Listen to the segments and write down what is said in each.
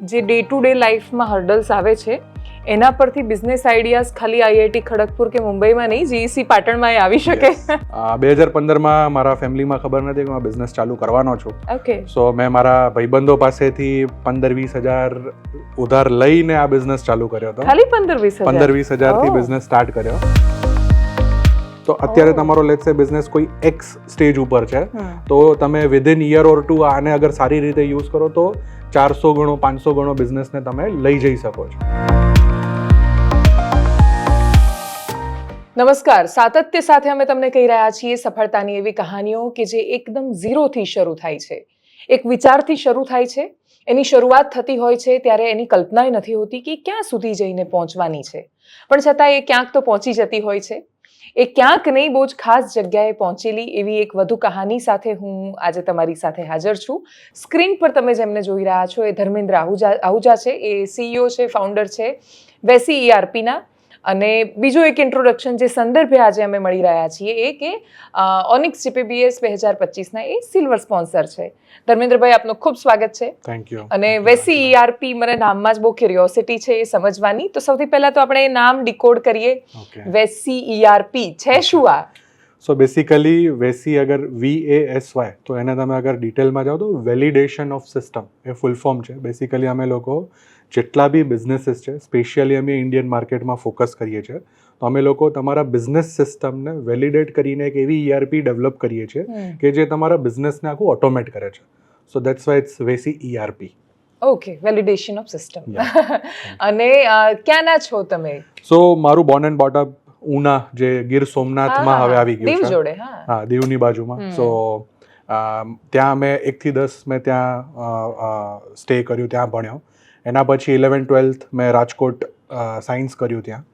જે day to day લાઈફમાં hurdles આવે છે એના પરથી બિઝનેસ આઈડિયાઝ ખાલી આઈઆઈટી ખડગપુર કે મુંબઈમાં નહીં જીઈસી પાટણમાં એ આવી શકે. બે હજાર પંદરમાં મારા ફેમિલીમાં ખબર નથી કે હું બિઝનેસ ચાલુ કરવાનો છું. ઓકે સો મેં મારા ભાઈબંધો પાસેથી પંદર વીસ હજાર ઉધાર લઈને આ બિઝનેસ ચાલુ કર્યો હતો. ખાલી પંદર વીસ પંદર વીસ હજારથી Oh. બિઝનેસ સ્ટાર્ટ કર્યો. તો અત્યારે. તમારો લેટ્સ સે બિઝનેસ કોઈ એક્સ સ્ટેજ ઉપર છે તો તમે વિધિન યર ઓર ટુ આને અગર સારી રીતે યુઝ કરો તો ચારસો ગણો પાંચસો ગણો બિઝનેસને તમે લઈ જઈ શકો છો. નમસ્કાર. સાતત્ય સાથે અમે તમને કહી રહ્યા છીએ સફળતાની એવી કહાનીઓ કે જે એકદમ ઝીરોથી શરૂ થાય છે. એક વિચારથી શરૂ થાય છે. એની શરૂઆત થતી હોય છે ત્યારે એની કલ્પનાય નથી હોતી કે ક્યાં સુધી જઈને પહોંચવાની છે. પણ છતાં એ ક્યાંક તો પહોંચી જતી હોય છે. એ ક્યાંક નહીં, બહુ જ ખાસ જગ્યાએ પહોંચેલી એવી એક વધુ કહાની સાથે હું આજે તમારી સાથે હાજર છું. સ્ક્રીન પર તમે જેમને જોઈ રહ્યા છો એ ધર્મેન્દ્ર આહુજા આહુજા છે, એ સીઈઓ છે ફાઉન્ડર છે, વેસી ઈઆરપીના અને બીજું એક ઇન્ટ્રોડક્શન જે સંદર્ભે આજે અમે મળી રહ્યા છીએ એ કે ઓનિક્સ જીપીબીએસ બે હજાર પચીસના એ સિલ્વર સ્પોન્સર છે. ધર્મેન્દ્રભાઈ આપનું ખૂબ સ્વાગત છે. થેન્ક યુ અને વેસી ઈઆરપી મને નામમાં જ બહુ ક્યુરિયોસિટી છે એ સમજવાની. તો સૌથી પહેલા તો આપણે એ નામ ડિકોડ કરીએ. વેસી ઈઆરપી છે શું આ? સો બેસિકલી વેસી અગર વી એ એસ વાય તો એને તમે અગર ડિટેલમાં જાઓ તો વેલિડેશન ઓફ સિસ્ટમ એ ફૂલ ફોર્મ છે. બેસિકલી અમે લોકો જેટલા બી બિઝનેસીસ છે સ્પેશિયલી અમે ઇન્ડિયન માર્કેટમાં ફોકસ કરીએ છીએ તો અમે લોકો તમારા બિઝનેસ સિસ્ટમને વેલિડેટ કરીને એક એવી ઈઆરપી ડેવલપ કરીએ છીએ કે જે તમારા બિઝનેસને આખું ઓટોમેટ કરે છે. So that's why it's વેસી ERP okay validation of system અને ક્યાંના છો તમે? સો મારું બોર્ન એન્ડ બોટઅપ ઉના જે ગીર સોમનાથમાં હવે આવી ગયું છે. જોડે હા. દીવની બાજુમાં. સો ત્યાં અમે એકથી દસ મેં ત્યાં સ્ટે કર્યું ત્યાં ભણ્યો. એના પછી ઇલેવન ટ્વેલ્થ મેં રાજકોટ સાયન્સ કર્યું ત્યાં.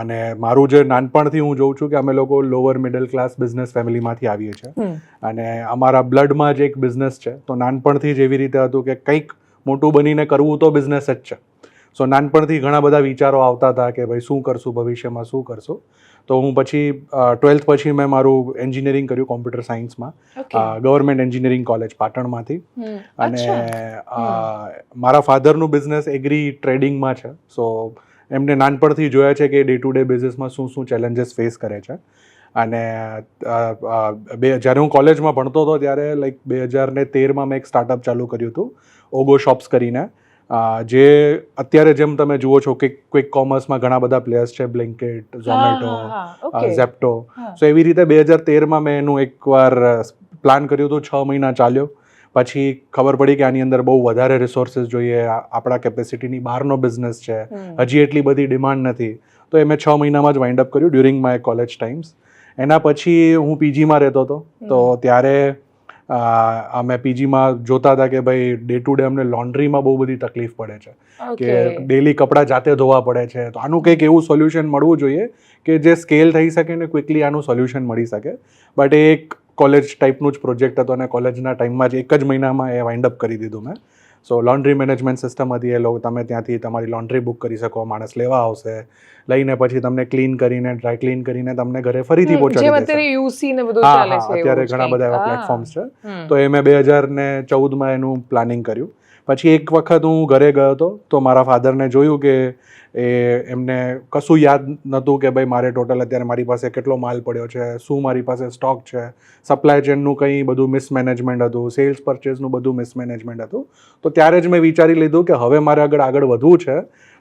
અને મારું જે નાનપણથી હું જોઉં છું કે અમે લોકો લોઅર મિડલ ક્લાસ બિઝનેસ ફેમિલીમાંથી આવીએ છીએ. અને અમારા બ્લડમાં જ એક બિઝનેસ છે. તો નાનપણથી જ એવી રીતે હતું કે કંઈક મોટું બનીને કરવું તો બિઝનેસ જ છે. સો નાનપણથી ઘણા બધા વિચારો આવતા હતા કે ભાઈ શું કરશું ભવિષ્યમાં શું કરશું? તો હું પછી ટ્વેલ્થ પછી મેં મારું એન્જિનિયરિંગ કર્યું કોમ્પ્યુટર સાયન્સમાં. ગવર્મેન્ટ એન્જિનિયરિંગ કોલેજ પાટણમાંથી. અને મારા ફાધરનું બિઝનેસ એગ્રી ટ્રેડિંગમાં છે. સો એમને નાનપણથી જોયા છે કે ડે ટુ ડે બેઝિસમાં શું શું ચેલેન્જીસ ફેસ કરે છે. અને બે જ્યારે હું કોલેજમાં ભણતો હતો ત્યારે લાઈક બે હજાર ને તેરમાં મેં એક સ્ટાર્ટઅપ ચાલુ કર્યું હતું. ઓગો શોપ્સ કરીને. જે અત્યારે જેમ તમે જુઓ છો કે ક્વિક કોમર્સમાં ઘણા બધા પ્લેયર્સ છે બ્લિન્કેટ ઝોમેટો ઝેપ્ટો સો એવી રીતે બે હજાર તેરમાં મેં એનું એકવાર પ્લાન કર્યું હતું છ મહિના ચાલ્યો. પછી ખબર પડી કે આની અંદર બહુ વધારે રિસોર્સિસ જોઈએ આપણા કેપેસિટીની બહારનો બિઝનેસ છે. હજી એટલી બધી ડિમાન્ડ નથી. તો એ મેં છ મહિનામાં જ વાઇન્ડ અપ કર્યું ડ્યુરિંગ માય કોલેજ ટાઈમ્સ એના પછી હું પીજીમાં રહેતો હતો. તો ત્યારે અમે પીજીમાં જોતા હતા કે ભાઈ ડે ટુ ડે અમને લોન્ડ્રીમાં બહુ બધી તકલીફ પડે છે. કે ડેલી કપડાં જાતે ધોવા પડે છે. તો આનું કંઈક એવું સોલ્યુશન મળવું જોઈએ કે જે સ્કેલ થઈ શકે ને ક્વિકલી આનું સોલ્યુશન મળી શકે. બટ એ એક કોલેજ ટાઈપનું જ પ્રોજેક્ટ હતો અને કોલેજના ટાઈમમાં જ એક જ મહિનામાં એ વાઇન્ડ અપ કરી દીધું મેં. સો લોન્ડ્રી મેનેજમેન્ટ સિસ્ટમ હતી એ લોકો તમે ત્યાંથી તમારી લોન્ડ્રી બુક કરી શકો માણસ લેવા આવશે. લઈને પછી તમને ક્લીન કરીને ડ્રાય ક્લીન કરીને તમને ઘરે ફરીથી પહોંચાડી દેશે. અત્યારે યુસી ને બધું ચાલે છે અત્યારે ઘણા બધા એવા. પ્લેટફોર્મ્સ છે. તો એ મેં બે હજાર ને ચૌદમાં એનું પ્લાનિંગ કર્યું. પછી એક વખત હું ઘરે ગયો હતો તો મારા ફાધરને જોયું કે એ એમને કશું યાદ નહોતું કે ભાઈ મારે ટોટલ અત્યારે મારી પાસે કેટલો માલ પડ્યો છે શું મારી પાસે સ્ટોક છે સપ્લાય ચેનનું કંઈ બધું મિસમેનેજમેન્ટ હતું સેલ્સ પરચેસનું બધું મિસમેનેજમેન્ટ હતું. તો ત્યારે જ મેં વિચારી લીધું કે હવે મારે આગળ આગળ વધવું છે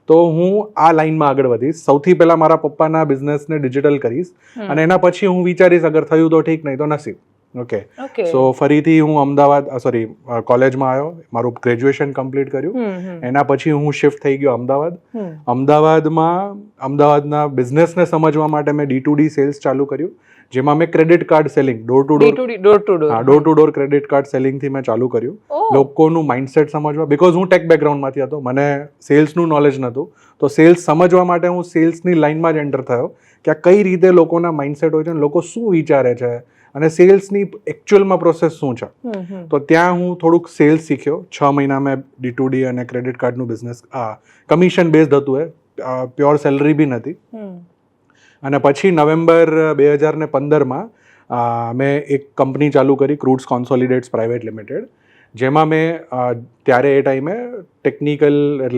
તો હું આ લાઇનમાં આગળ વધીશ. સૌથી પહેલાં મારા પપ્પાના બિઝનેસને ડિજિટલ કરીશ અને એના પછી હું વિચારીશ અગર થયું તો ઠીક નહીં તો નસીબ. ઓકે સો ફરીથી હું અમદાવાદ સોરી કોલેજમાં આવ્યો. મારું ગ્રેજ્યુએશન કમ્પ્લીટ કર્યું. એના પછી હું શિફ્ટ થઈ ગયો અમદાવાદ. અમદાવાદમાં અમદાવાદના બિઝનેસને સમજવા માટે મેં ડી ટુ ડી સેલ્સ ચાલુ કર્યું જેમાં મેં credit card selling door to door door to. હા door to door credit card સેલિંગથી મેં ચાલુ કર્યું. લોકોનું માઇન્ડસેટ સમજવા બિકોઝ હું ટેક બેકગ્રાઉન્ડમાંથી હતો મને સેલ્સનું નોલેજ નહોતું. તો સેલ્સ સમજવા માટે હું સેલ્સની લાઇનમાં જ એન્ટર થયો કે આ કઈ રીતે લોકોના માઇન્ડસેટ હોય છે લોકો શું વિચારે છે અને સેલ્સની એકચ્યુઅલમાં પ્રોસેસ શું છે. તો ત્યાં હું થોડુંક સેલ્સ શીખ્યો. છ મહિના મેં ડી ટુ ડી અને ક્રેડિટ કાર્ડનું બિઝનેસ આ કમિશન બેઝડ હતું એ. પ્યોર સેલરી બી નથી અને પછી નવેમ્બર બે હજાર ને પંદરમાં મેં એક કંપની ચાલુ કરી ક્રૂડ્સ કોન્સોલિડેટ્સ પ્રાઇવેટ લિમિટેડ જેમાં મેં ત્યારે એ ટાઈમે ટેકનિકલ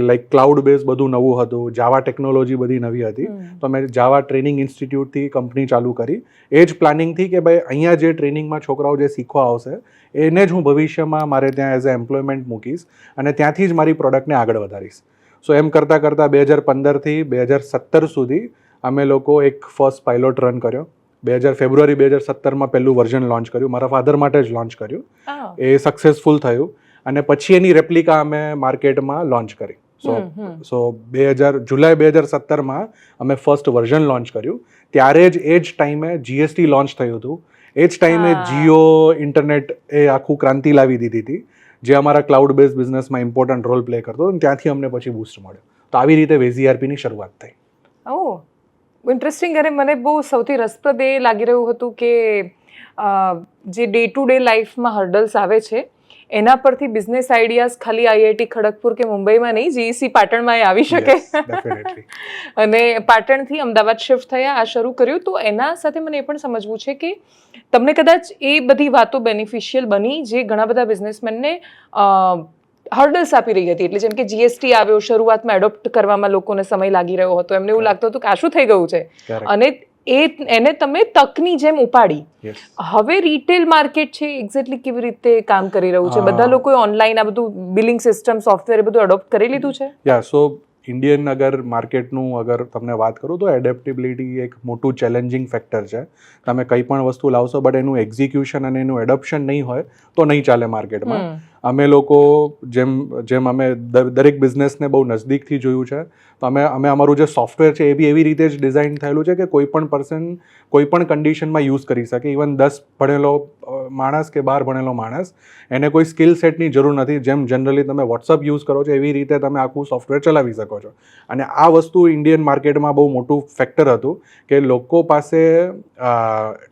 લાઈક ક્લાઉડ બેઝ બધું નવું હતું જાવા ટેકનોલોજી બધી નવી હતી. તો મેં જાવા ટ્રેનિંગ ઇન્સ્ટિટ્યૂટથી કંપની ચાલુ કરી. એ જ પ્લાનિંગથી કે ભાઈ અહીંયા જે ટ્રેનિંગમાં છોકરાઓ જે શીખવા આવશે એને જ હું ભવિષ્યમાં મારે ત્યાં એઝ અ એમ્પ્લોયમેન્ટ મૂકીશ અને ત્યાંથી જ મારી પ્રોડક્ટને આગળ વધારીશ. સો એમ કરતાં કરતાં બે હજાર પંદરથી બે હજાર સત્તર સુધી અમે લોકો એક ફર્સ્ટ પાયલોટ રન કર્યો. બે હજાર ફેબ્રુઆરી બે હજાર સત્તરમાં પહેલું વર્ઝન લોન્ચ કર્યું. મારા ફાધર માટે જ લોન્ચ કર્યું. એ સક્સેસફુલ થયું. અને પછી એની રેપ્લિકા અમે માર્કેટમાં લોન્ચ કરી. સો. સો બે હજાર જુલાઈ બે હજાર સત્તરમાં અમે ફર્સ્ટ વર્ઝન લોન્ચ કર્યું. ત્યારે જ એ જ ટાઈમે જીએસટી લોન્ચ થયું હતું. એ જ ટાઈમે જીઓ ઇન્ટરનેટ એ આખું ક્રાંતિ લાવી દીધી હતી. જે અમારા ક્લાઉડ બેઝ બિઝનેસમાં ઇમ્પોર્ટન્ટ રોલ પ્લે કરતો અને ત્યાંથી અમને પછી બૂસ્ટ મળ્યો. તો આવી રીતે વેઝીઆરપીની શરૂઆત થઈ. ઓ ઇન્ટરેસ્ટિંગ અને મને બહુ સૌથી રસપ્રદ એ લાગી રહ્યું હતું કે જે ડે ટુ ડે લાઈફમાં હર્ડલ્સ આવે છે એના પરથી બિઝનેસ આઈડિયાઝ ખાલી આઈઆઈટી ખડગપુર કે મુંબઈમાં નહીં જીઈસી પાટણમાં એ આવી શકે. અને પાટણથી અમદાવાદ શિફ્ટ થયા આ શરૂ કર્યું. તો એના સાથે મને એ પણ સમજવું છે કે તમને કદાચ એ બધી વાતો બેનિફિશિયલ બની જે ઘણા બધા બિઝનેસમેનને હર્ડલ્સ આપી રહી હતી. એટલે જેમ કે જીએસટી આવ્યો શરૂઆતમાં એડોપ્ટ કરવામાં લોકોને સમય લાગી રહ્યો હતો. એમને એવું લાગતું હતું કે આ શું થઈ ગયું છે? અને એ એને તમે તકની જેમ ઉપાડી. હવે રિટેલ માર્કેટ છે એક્ઝેક્ટલી કેવી રીતે કામ કરી રહ્યું છે? બધા લોકોએ ઓનલાઈન આ બધું બિલિંગ સિસ્ટમ સોફ્ટવેર એ બધું એડોપ્ટ કરી લીધું છે? યા સો ઇન્ડિયન અગર માર્કેટનું અગર તમને વાત કરું તો એડેપ્ટેબિલિટી એક મોટું ચેલેન્જિંગ ફેક્ટર છે. તમે કંઈ પણ વસ્તુ લાવશો બટ એનું એક્ઝિક્યુશન અને એનું એડોપ્શન નહીં હોય તો નહીં ચાલે માર્કેટમાં. અમે લોકો જેમ જેમ અમે દરેક બિઝનેસને બહુ નજદીકથી જોયું છે, તો અમે અમે અમારું જે સોફ્ટવેર છે એ બી એવી રીતે જ ડિઝાઇન થયેલું છે કે કોઈ પણ પર્સન કોઈ પણ કન્ડિશનમાં યુઝ કરી શકે. ઇવન દસ ભણેલો માણસ કે બાર ભણેલો માણસ, એને કોઈ સ્કિલ સેટની જરૂર નથી. જેમ જનરલી તમે વોટ્સઅપ યુઝ કરો છો, એવી રીતે તમે આખું સોફ્ટવેર ચલાવી શકો છો. અને આ વસ્તુ ઇન્ડિયન માર્કેટમાં બહુ મોટું ફેક્ટર હતું કે લોકો પાસે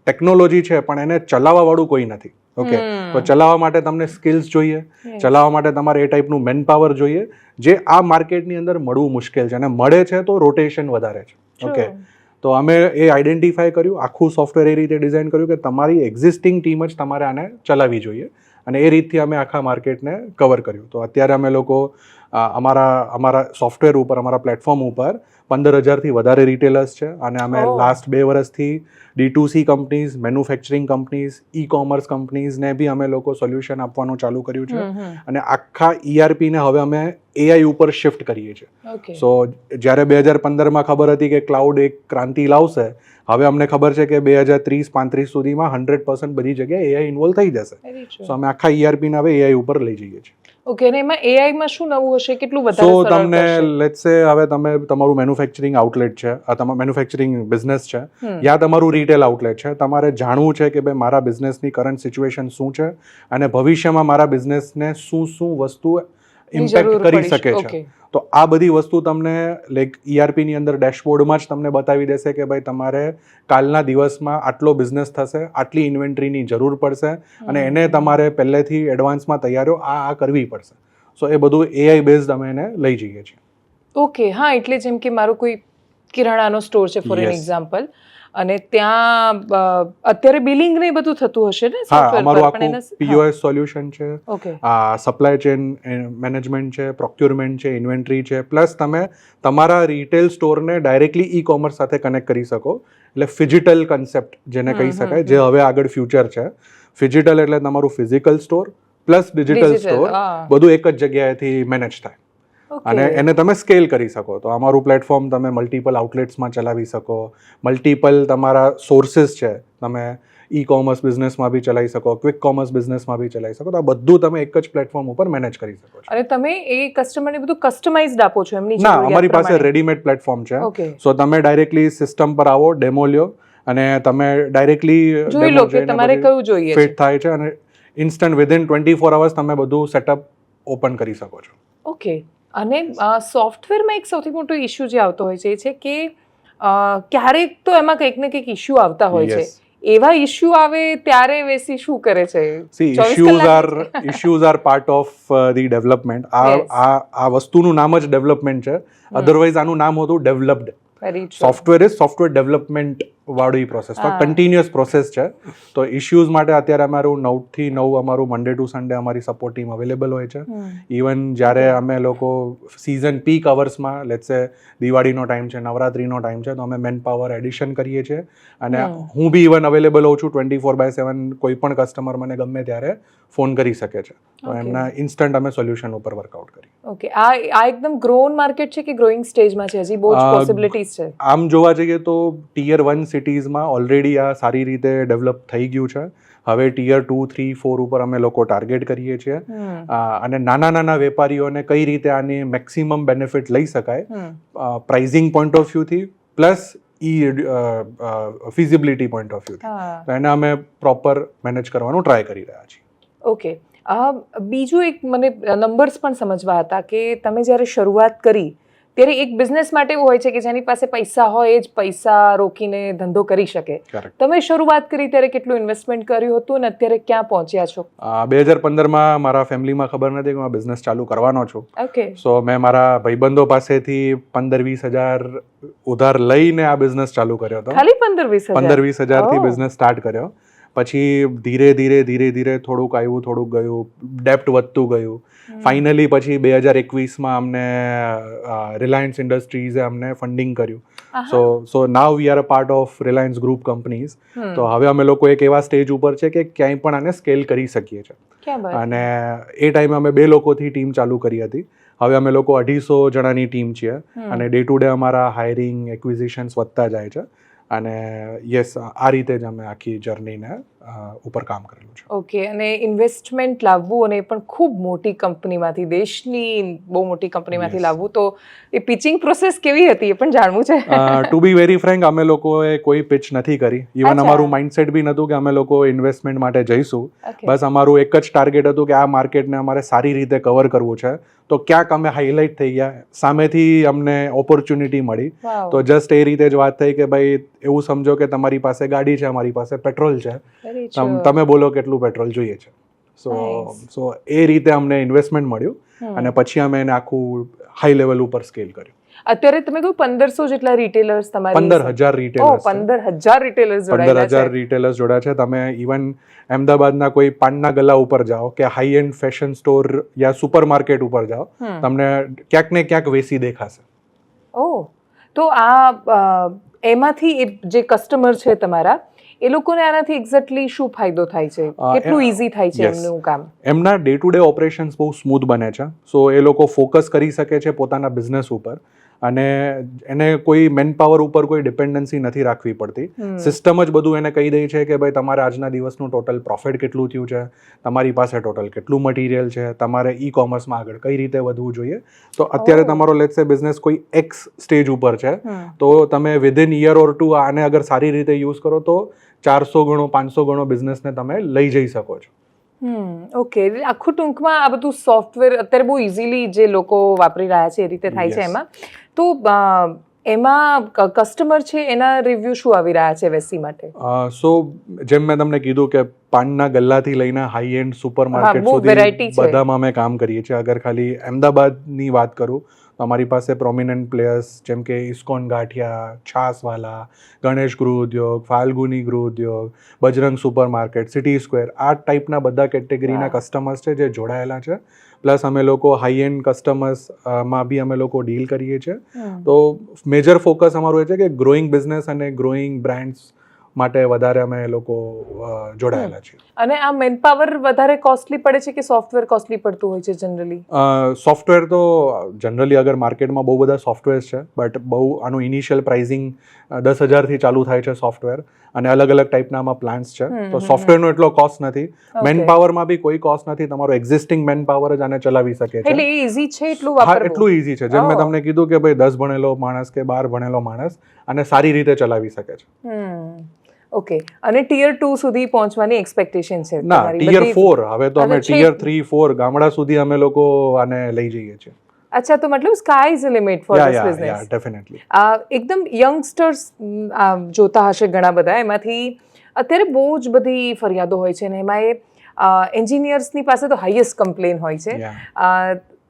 ટેકનોલોજી છે, પણ એને ચલાવવાવાળું કોઈ નથી. ઓકે તો ચલાવવા માટે તમને સ્કિલ્સ જોઈએ. ચલાવવા માટે તમારે એ ટાઈપનું મેન પાવર જોઈએ જે આ માર્કેટની અંદર મળવું મુશ્કેલ છે. અને મળે છે તો રોટેશન વધારે છે. ઓકે તો અમે એ આઈડેન્ટિફાય કર્યું આખું સોફ્ટવેર એ રીતે ડિઝાઇન કર્યું કે તમારી એક્ઝિસ્ટિંગ ટીમ જ તમારે આને ચલાવવી જોઈએ. અને એ રીતથી અમે આખા માર્કેટને કવર કર્યું. તો અત્યારે અમે લોકો અમારા અમારા સોફ્ટવેર ઉપર અમારા પ્લેટફોર્મ ઉપર પંદર હજારથી વધારે રિટેલર્સ છે. અને અમે. લાસ્ટ બે વર્ષથી D to C companies manufacturing companies e commerce કંપનીઝને બી અમે લોકો સોલ્યુશન આપવાનું ચાલુ કર્યું છે. અને આખા ઈઆરપીને હવે અમે એઆઈ ઉપર શિફ્ટ કરીએ છીએ. સો જ્યારે બે હજાર પંદરમાં ખબર હતી કે ક્લાઉડ એક ક્રાંતિ લાવશે હવે અમને ખબર છે કે બે હજાર ત્રીસ પાંત્રીસ સુધીમાં હંડ્રેડ પર્સન્ટ બધી જગ્યાએ એઆઈ ઇન્વોલ્વ થઈ જશે. સો અમે આખા ઈઆરપીને હવે એઆઈ ઉપર લઈ જઈએ છીએ. ઓકે અને એમાં AI માં શું નવું હશે? કેટલું વધારે સરળ તમને લેટ્સ સે હવે તમે તમારું મેન્યુફેક્ચરિંગ આઉટલેટ છે આ તમારું મેન્યુફેક્ચરિંગ બિઝનેસ છે યા તમારું રિટેલ આઉટલેટ છે તમારે જાણવું છે કે ભાઈ મારા બિઝનેસની કરંટ સિચ્યુએશન શું છે અને ભવિષ્યમાં મારા બિઝનેસને શું શું વસ્તુ ઇમ્પેક્ટ કરી શકે છે. તો આ બધી વસ્તુ તમને લાઈક ઈઆરપીની અંદર ડેશબોર્ડમાં જ તમને બતાવી દેશે કે ભાઈ તમારે કાલના દિવસમાં આટલો બિઝનેસ થશે આટલી ઇન્વેન્ટરીની જરૂર પડશે અને એને તમારે પહેલેથી એડવાન્સમાં તૈયારીઓ આ આ કરવી પડશે. સો એ બધું એઆઈ બેઝડ અમે એને લઈ જઈએ છીએ. ઓકે હા એટલે જેમ કે મારો કોઈ કિરાણાનો સ્ટોર છે ફોર એન એક્ઝામ્પલ અને ત્યાં અત્યારે બિલિંગ ને બધું થતું હશે ને હા અમારું આખું પીઓએસ સોલ્યુશન છે આ સપ્લાય ચેન મેનેજમેન્ટ છે પ્રોક્યુરમેન્ટ છે ઇન્વેન્ટરી છે પ્લસ તમે તમારા રિટેલ સ્ટોરને ડાયરેક્ટલી ઈ કોમર્સ સાથે કનેક્ટ કરી શકો. એટલે ફિજિટલ કન્સેપ્ટ જેને કહી શકાય જે હવે આગળ ફ્યુચર છે. ફિજિટલ એટલે તમારું physical store plus digital store બધું એક જ જગ્યાએથી મેનેજ થાય. અને એને તમે સ્કેલ કરી શકો. તો અમારું પ્લેટફોર્મ તમે મલ્ટિપલ આઉટલેટ્સમાં ચલાવી શકો. મલ્ટિપલ તમારા સોર્સિસ છે. તમે ઈ કોમર્સ બિઝનેસમાં બી ચલાવી શકો ક્વિક કોમર્સ બિઝનેસમાં બી ચલાવી શકો. તો આ બધું તમે એક જ પ્લેટફોર્મ ઉપર મેનેજ કરી શકો છો. અને તમે એ કસ્ટમરને બધું કસ્ટમાઇઝડ આપો છો એમની ના અમારી પાસે રેડીમેડ પ્લેટફોર્મ છે. સો તમે ડાયરેક્ટલી સિસ્ટમ પર આવો ડેમો લ્યો અને તમે ડાયરેક્ટલી જોઈ લો કે તમારે કયું જોઈએ ફિટ થાય છે અને instant within twenty four hours તમે બધું સેટઅપ ઓપન કરી શકો છો. ઓકે અને સોફ્ટવેરમાં એક સૌથી મોટો ઇશ્યુ જે આવતો હોય છે એ છે કે ક્યારેક તો એમાં કંઈક ને કંઈક ઇશ્યુ આવતા હોય છે. એવા ઇશ્યુ આવે ત્યારે વેસી શું કરે છે? See issues are issues are part of the development આ આ વસ્તુનું નામ જ ડેવલપમેન્ટ છે. અધરવાઇઝ આનું નામ હતું developed software is software development વાળી પ્રોસેસ તો કન્ટિન્યુઅસ પ્રોસેસ છે. તો ઇશ્યુઝ માટે અત્યારે અમારું નવથી નવ અમારું મંડે ટુ સન્ડે અમારી સપોર્ટ ટીમ અવેલેબલ હોય છે. ઇવન જ્યારે અમે લોકો સિઝન પીક અવર્સમાં લેટ્સે દિવાળીનો ટાઈમ છે નવરાત્રીનો ટાઈમ છે તો અમે મેન પાવર એડિશન કરીએ છીએ. અને હું બી ઇવન અવેલેબલ હોઉં છું ટ્વેન્ટી ફોર બાય સેવન કોઈ પણ કસ્ટમર મને ગમે ત્યારે ફોન કરી શકે છે. તો એમના ઇન્સ્ટન્ટ અમે સોલ્યુશન ઉપર વર્કઆઉટ કરીએ. ઓકે આ આ એકદમ ગ્રોન માર્કેટ છે કે ગ્રોઈંગ સ્ટેજમાં છે? હજી બહુ જ પોસિબિલિટીઝ છે. આમ જોવા જઈએ તો ટીયર વન સિટીઝમાં ઓલરેડી આ સારી રીતે ડેવલપ થઈ ગયું છે. હવે ટીયર ટુ થ્રી ફોર ઉપર અમે લોકો ટાર્ગેટ કરીએ છીએ. અને નાના નાના વેપારીઓને કઈ રીતે આની મેક્સિમમ બેનિફિટ લઈ શકાય? પ્રાઇઝિંગ પોઈન્ટ ઓફ વ્યૂથી પ્લસ ઈ ફિઝિબિલિટી પોઈન્ટ ઓફ વ્યૂથી તો એને અમે પ્રોપર મેનેજ કરવાનું ટ્રાય કરી રહ્યા છીએ. ઓકે બીજું એક મને નંબર્સ પણ સમજવા હતા કે તમે જ્યારે શરૂઆત કરી ત્યારે એક બિઝનેસ માટે એવું હોય છે કે જેની પાસે પૈસા હોય એ જ પૈસા રોકીને ધંધો કરી શકે. તમે શરૂઆત કરી ત્યારે કેટલું ઇન્વેસ્ટમેન્ટ કર્યું હતું અને અત્યારે ક્યાં પહોંચ્યા છો? બે હજાર પંદરમાં મારા ફેમિલીમાં ખબર નથી કે હું બિઝનેસ ચાલુ કરવાનો છું. ઓકે સો મેં મારા ભાઈબંધો પાસેથી પંદર વીસ હજાર ઉધાર લઈને આ બિઝનેસ ચાલુ કર્યો હતો. ખાલી પંદર વીસ પંદર વીસ હજારથી થી બિઝનેસ સ્ટાર્ટ કર્યો. પછી ધીરે ધીરે ધીરે ધીરે થોડુંક આવ્યું થોડુંક ગયું ડેપ્ટ વધતું ગયું. ફાઇનલી પછી બે હજાર એકવીસમાં અમને રિલાયન્સ ઇન્ડસ્ટ્રીઝે અમને ફંડિંગ કર્યું. So so now we are a part of Reliance group companies તો હવે અમે લોકો એક એવા સ્ટેજ ઉપર છે કે ક્યાંય પણ આને સ્કેલ કરી શકીએ છીએ. અને એ ટાઈમે અમે બે લોકોથી ટીમ ચાલુ કરી હતી. હવે અમે લોકો અઢીસો જણાની ટીમ છીએ. અને ડે ટુ ડે અમારા હાયરિંગ એક્વિઝિશન્સ વધતા જાય છે. અને યસ આ રીતે જ અમે આખી જર્નીને ઉપર કામ કરેલું છે. ઓકે અને ઇન્વેસ્ટમેન્ટ લાવવું અને એ પણ ખૂબ મોટી કંપનીમાંથી દેશની બહુ મોટી કંપનીમાંથી લાવવું તો એ પિચિંગ પ્રોસેસ કેવી હતી એ પણ જાણવું છે? ટુ બી વેરી ફ્રેન્ક અમે લોકોએ કોઈ પિચ નથી કરી. ઇવન. અમારું માઇન્ડસેટ બી નહોતું કે અમે લોકો ઇન્વેસ્ટમેન્ટ માટે જઈશું. બસ અમારું એક જ ટાર્ગેટ હતું કે આ માર્કેટને અમારે સારી રીતે કવર કરવું છે. તો ક્યાંક અમે હાઇલાઇટ થઈ ગયા. સામેથી અમને ઓપોર્ચ્યુનિટી મળી. તો જસ્ટ એ રીતે જ વાત થઈ કે ભાઈ એવું સમજો કે તમારી પાસે ગાડી છે અમારી પાસે પેટ્રોલ છે. તમ- બોલો કેટલું પેટ્રોલ જોઈએ છે. સો સો એ રીતે અમને ઇન્વેસ્ટમેન્ટ મળ્યું અને પછી અમે એને આખું હાઈ લેવલ ઉપર સ્કેલ કર્યું. અત્યારે તમે કહ્યું પંદરસો જેટલા રિટેલર્સ તમારે પંદર હજાર રિટેલર્સ પંદર હજાર રિટેલર્સ પંદર હજાર રિટેલર્સ જોડ્યા છે. તમે ઇવન અમદાવાદના કોઈ પાનના ગલ્લા ઉપર જાઓ કે હાઈ એન્ડ ફેશન સ્ટોર યા સુપર માર્કેટ ઉપર જાઓ તમને ક્યાંક ને ક્યાંક વેસી દેખાશે. ઓ તો આ એમાંથી જે કસ્ટમર છે તમારા એ લોકોને આનાથી એક્ઝેક્ટલી શું ફાયદો થાય છે? કેટલું ઈઝી થાય છે એમનું કામ? એમના ડે ટુ ડે ઓપરેશન્સ બહુ સ્મૂથ બને છે. સો એ લોકો ફોકસ કરી શકે છે પોતાના બિઝનેસ ઉપર. અને એને કોઈ મેન પાવર ઉપર કોઈ ડિપેન્ડન્સી નથી રાખવી પડતી. સિસ્ટમ જ બધું એને કહી દે છે કે ભાઈ તમારે આજના દિવસનું ટોટલ પ્રોફિટ કેટલું થયું છે તમારી પાસે ટોટલ કેટલું મટીરિયલ છે તમારે ઈ કોમર્સમાં આગળ કઈ રીતે વધવું જોઈએ. તો અત્યારે. તમારો લેટ્સ સે બિઝનેસ કોઈ એક્સ સ્ટેજ ઉપર છે તો તમે વિધિન યર ઓર ટુ આને અગર સારી રીતે યુઝ કરો તો ચારસો ગણો પાંચસો ગણો બિઝનેસને તમે લઈ જઈ શકો છો. ઓકે આખું ટૂંકમાં આ બધું સોફ્ટવેર અત્યારે બહુ ઇઝીલી જે લોકો વાપરી રહ્યા છે એ રીતે થાય છે એમાં. તો એમાં કસ્ટમર છે એના રિવ્યુ શું આવી રહ્યા છે વેસી માટે? સો જેમ મેં તમને કીધું કે પાનના ગલ્લાથી લઈને હાઈ એન્ડ સુપર માર્કેટ સુધી બધામાં અમે કામ કરીએ છીએ. અગર ખાલી અમદાવાદની વાત કરું અમારી પાસે પ્રોમિનન્ટ પ્લેયર્સ જેમ કે ઇસ્કોન ગાંઠિયા છાસવાલા ગણેશ ગૃહ ઉદ્યોગ ફાલ્ગુની ગૃહ ઉદ્યોગ Bajrang super market city square આ ટાઈપના બધા કેટેગરીના કસ્ટમર્સ છે જે જોડાયેલા છે. પ્લસ અમે લોકો હાઈ એન્ડ કસ્ટમર્સમાં બી અમે લોકો ડીલ કરીએ છીએ. તો મેજર ફોકસ અમારું એ છે કે ગ્રોઈંગ બિઝનેસ અને ગ્રોઈંગ બ્રાન્ડ્સ માટે વધારે અમે એ લોકો જોડાયેલા છીએ. અને આ મેન પાવર વધારે કોસ્ટલી પડે છે કે સોફ્ટવેર કોસ્ટલી પડતું હોય છે જનરલી સોફ્ટવેર તો જનરલી અગર માર્કેટમાં બહુ બધા સોફ્ટવેર છે બટ બહુ આનું ઇનિશિયલ પ્રાઇઝિંગ દસ હજારથી ચાલુ થાય છે સોફ્ટવેર અને અલગ અલગ ટાઈપના આમાં પ્લાન્સ છે તો સોફ્ટવેરનો એટલો કોસ્ટ નથી. મેન પાવરમાં બી કોઈ કોસ્ટ નથી તમારો એક્ઝિસ્ટિંગ મેન પાવર જ આને ચલાવી શકે છે. એટલે ઇઝી છે એટલું વાપરવું? એટલું ઈઝી છે. જેમ મેં Oh. તમને કીધું કે ભાઈ દસ ભણેલો માણસ કે બાર ભણેલો માણસ અને સારી રીતે ચલાવી શકે છે. ઓકે અને ટિયર ટુ સુધી પહોંચવાની એક્સપેક્ટેશન છે ના ટિયર ફોર હવે તો અમે ટિયર થ્રી ફોર ગામડા સુધી અમે લોકો આને લઈ જઈએ છીએ. અચ્છા તો મતલબ sky is limit for this business definitely એકદમ યંગસ્ટર્સ જોતા હશે ઘણા બધા. એમાંથી અત્યારે બહુ જ બધી ફરિયાદો હોય છે ને એમાં એ એન્જિનિયર્સની પાસે તો હાઈએસ્ટ કમ્પ્લેન હોય છે.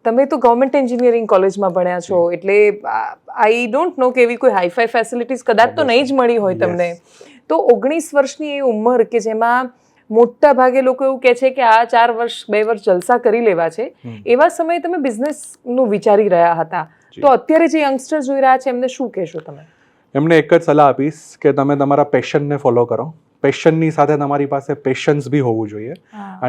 તમે તો ગવર્મેન્ટ એન્જિનિયરિંગ કોલેજમાં ભણ્યા છો એટલે આઈ ડોન્ટ નો કે એવી કોઈ હાઈફાઈ ફેસિલિટીઝ કદાચ તો નહીં જ મળી હોય તમને. તો ઓગણીસ વર્ષની એ ઉંમર કે જેમાં મોટા ભાગે લોકો એવું કહે છે કે આ ચાર વર્ષ બે વર્ષ જલસા કરી લેવા છે. એવા સમયે તમે બિઝનેસનું વિચારી રહ્યા હતા. તો અત્યારે જે યંગસ્ટર જોઈ રહ્યા છે એમને શું કહેશો તમે? એમને એક જ સલાહ આપીશ કે તમે તમારા પેશનને ફોલો કરો. પેશનની સાથે તમારી પાસે પેશન્સ બી હોવું જોઈએ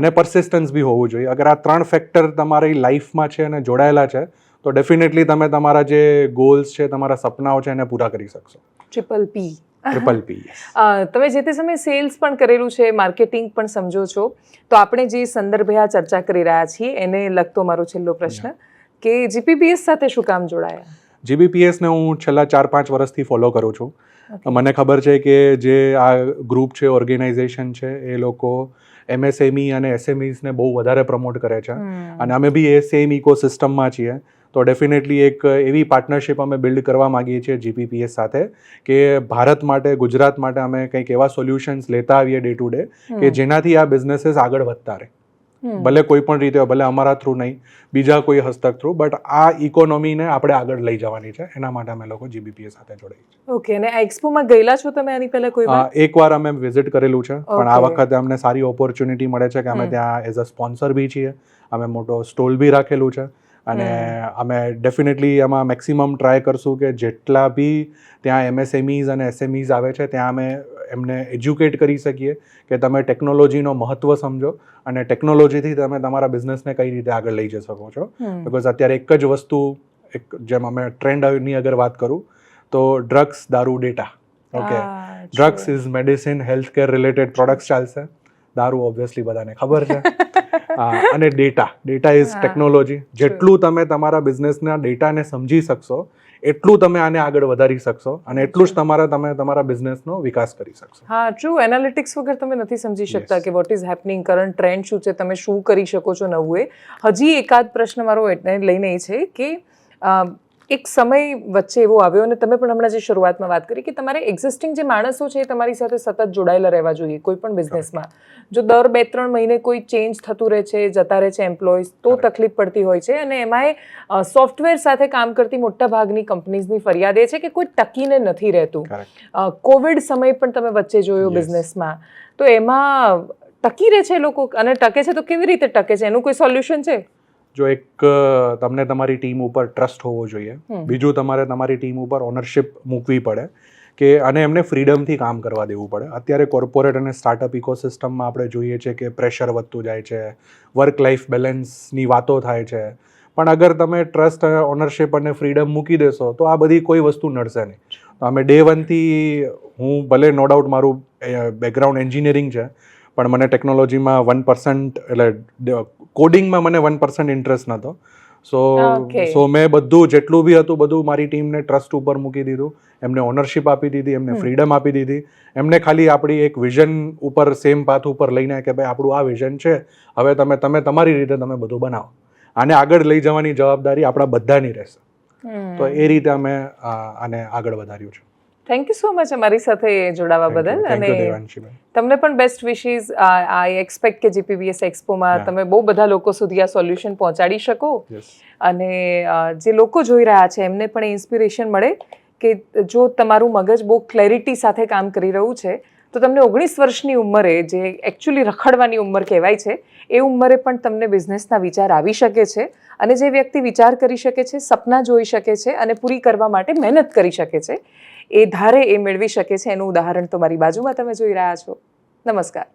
અને પરસિસ્ટન્સ બી હોવું જોઈએ. અગર આ ત્રણ ફેક્ટર તમારી લાઈફમાં છે અને જોડાયેલા છે તો ડેફિનેટલી તમે તમારા જે ગોલ્સ છે તમારા સપનાઓ છે એને પૂરા કરી શકશો. ટ્રિપલ પી ટ્રિપલ પી તમે જે તે સમયે સેલ્સ પણ કરેલું છે માર્કેટિંગ પણ સમજો છો તો આપણે જે સંદર્ભે આ ચર્ચા કરી રહ્યા છીએ એને લગતો મારો છેલ્લો પ્રશ્ન. કે જીપીપીએસ સાથે શું કામ જોડાયા? જીબીપીએસને હું છેલ્લા ચાર પાંચ વર્ષથી ફોલો કરું છું. મને ખબર છે કે જે આ ગ્રુપ છે ઓર્ગેનાઇઝેશન છે એ લોકો એમએસએમઈ અને એસએમઈઝને બહુ વધારે પ્રમોટ કરે છે. અને અમે બી એ સેમ ઇકોસિસ્ટમમાં છીએ. તો ડેફિનેટલી એક એવી પાર્ટનરશિપ અમે બિલ્ડ કરવા માગીએ છીએ જીપીપીએસ સાથે કે ભારત માટે ગુજરાત માટે અમે કંઈક એવા સોલ્યુશન્સ લેતા આવીએ ડે ટુ ડે કે જેનાથી આ બિઝનેસીસ આગળ વધતા રહે. ભલે કોઈ પણ રીતે ભલે અમારા થ્રુ નહીં બીજા કોઈ હસ્તક થ્રુ બટ આ ઇકોનોમીને આપણે આગળ લઈ જવાની છે. એના માટે અમે લોકો જીબીપીએ સાથે જોડાઈએ ઓકે અને એક્સપોમાં ગયેલા છો તમે આની પહેલા કોઈ વાર? એકવાર અમે વિઝિટ કરેલું છે પણ આ વખતે અમને સારી ઓપોર્ચ્યુનિટી મળે છે કે અમે ત્યાં એઝ અ સ્પોન્સર બી છીએ અમે મોટો સ્ટોલ બી રાખેલું છે. અને અમે ડેફિનેટલી એમાં મેક્સિમમ ટ્રાય કરશું કે જેટલા બી ત્યાં એમએસએમઈઝ અને એસએમઈઝ આવે છે ત્યાં અમે એમને એજ્યુકેટ કરી શકીએ કે તમે ટેકનોલોજીનો મહત્ત્વ સમજો અને ટેકનોલોજીથી તમે તમારા બિઝનેસને કઈ રીતે આગળ લઈ જઈ શકો છો. બિકોઝ અત્યારે એક જ વસ્તુ એક જેમ અમે ટ્રેન્ડની અગર વાત કરું તો ડ્રગ્સ દારૂ data okay drugs is medicine health care related products ચાલશે. દારૂ ઓબ્વિયસલી બધાને ખબર છે. અને ડેટા ડેટા ઇઝ ટેકનોલોજી જેટલું તમે તમારા બિઝનેસના ડેટાને સમજી શકશો એટલું તમે આને આગળ વધારી શકશો અને એટલું જ તમારા તમે તમારા બિઝનેસનો વિકાસ કરી શકશો. હા ટ્રુ એનાલિટિક્સ વગર તમે નથી સમજી શકતા કે what is happening current trend શું છે તમે શું કરી શકો છો નવું એ. હજી એકાદ પ્રશ્ન મારો એને લઈને એ છે કે એક સમય વચ્ચે એવો આવ્યો અને તમે પણ હમણાં જે શરૂઆતમાં વાત કરી કે તમારે એક્ઝિસ્ટિંગ જે માણસો છે એ તમારી સાથે સતત જોડાયેલા રહેવા જોઈએ કોઈ પણ બિઝનેસમાં જો દર બે ત્રણ મહિને કોઈ ચેન્જ થતું રહે છે જતા રહે છે એમ્પ્લોઈઝ તો તકલીફ પડતી હોય છે અને એમાંય સોફ્ટવેર સાથે કામ કરતી મોટા ભાગની કંપનીઝની ફરિયાદ એ છે કે કોઈ ટકીને નથી રહેતું. કોવિડ સમય પણ તમે વચ્ચે જોયો બિઝનેસમાં તો એમાં ટકી રહે છે લોકો અને ટકે છે તો કેવી રીતે ટકે છે? એનું કોઈ સોલ્યુશન છે? જો એક તમને તમારી ટીમ ઉપર ટ્રસ્ટ હોવો જોઈએ. બીજું તમારે તમારી ટીમ ઉપર ઓનરશિપ મૂકવી પડે કે અને એમને ફ્રીડમથી કામ કરવા દેવું પડે. અત્યારે કોર્પોરેટ અને સ્ટાર્ટઅપ ઇકોસિસ્ટમમાં આપણે જોઈએ છે કે પ્રેશર વધતું જાય છે વર્ક લાઈફ બેલેન્સની વાતો થાય છે. પણ અગર તમે ટ્રસ્ટ ઓનરશિપ અને ફ્રીડમ મૂકી દેશો તો આ બધી કોઈ વસ્તુ નડશે નહીં. અમે ડે વનથી હું ભલે નો ડાઉટ મારું બેકગ્રાઉન્ડ એન્જિનિયરિંગ છે પણ મને ટેકનોલોજીમાં વન પર્સન્ટ એટલે કોડિંગમાં મને વન પર્સન્ટ ઇન્ટરેસ્ટ નહોતો સો સો મેં બધું જેટલું બી હતું બધું મારી ટીમને ટ્રસ્ટ ઉપર મૂકી દીધું. એમને ઓનરશિપ આપી દીધી એમને ફ્રીડમ આપી દીધી. એમને ખાલી આપણી એક વિઝન ઉપર સેમ પાથ ઉપર લઈને કે ભાઈ આપણું આ વિઝન છે હવે તમે તમે તમારી રીતે તમે બધું બનાવો. આને આગળ લઈ જવાની જવાબદારી આપણા બધાની રહેશે. તો એ રીતે અમે આને આગળ વધાર્યું છે. થેન્ક યુ સો મચ અમારી સાથે જોડાવા બદલ અને તમને પણ બેસ્ટ વિશીઝ આઈ એક્સપેક્ટ કે જીપીબીએસ એક્સપોમાં તમે બહુ બધા લોકો સુધી આ સોલ્યુશન પહોંચાડી શકો. અને જે લોકો જોઈ રહ્યા છે એમને પણ ઇન્સ્પિરેશન મળે કે જો તમારું મગજ બહુ ક્લેરિટી સાથે કામ કરી રહ્યું છે તો તમને ઓગણીસ વર્ષની ઉંમરે જે એકચ્યુઅલી રખડવાની ઉંમર કહેવાય છે એ ઉંમરે પણ તમને બિઝનેસના વિચાર આવી શકે છે અને જે વ્યક્તિ વિચાર કરી શકે છે સપના જોઈ શકે છે અને પૂરી કરવા માટે મહેનત કરી શકે છે એ ધારે એ મેળવી શકે છે. એનું ઉદાહરણ તો મારી બાજુમાં તમે જોઈ રહ્યા છો. નમસ્કાર.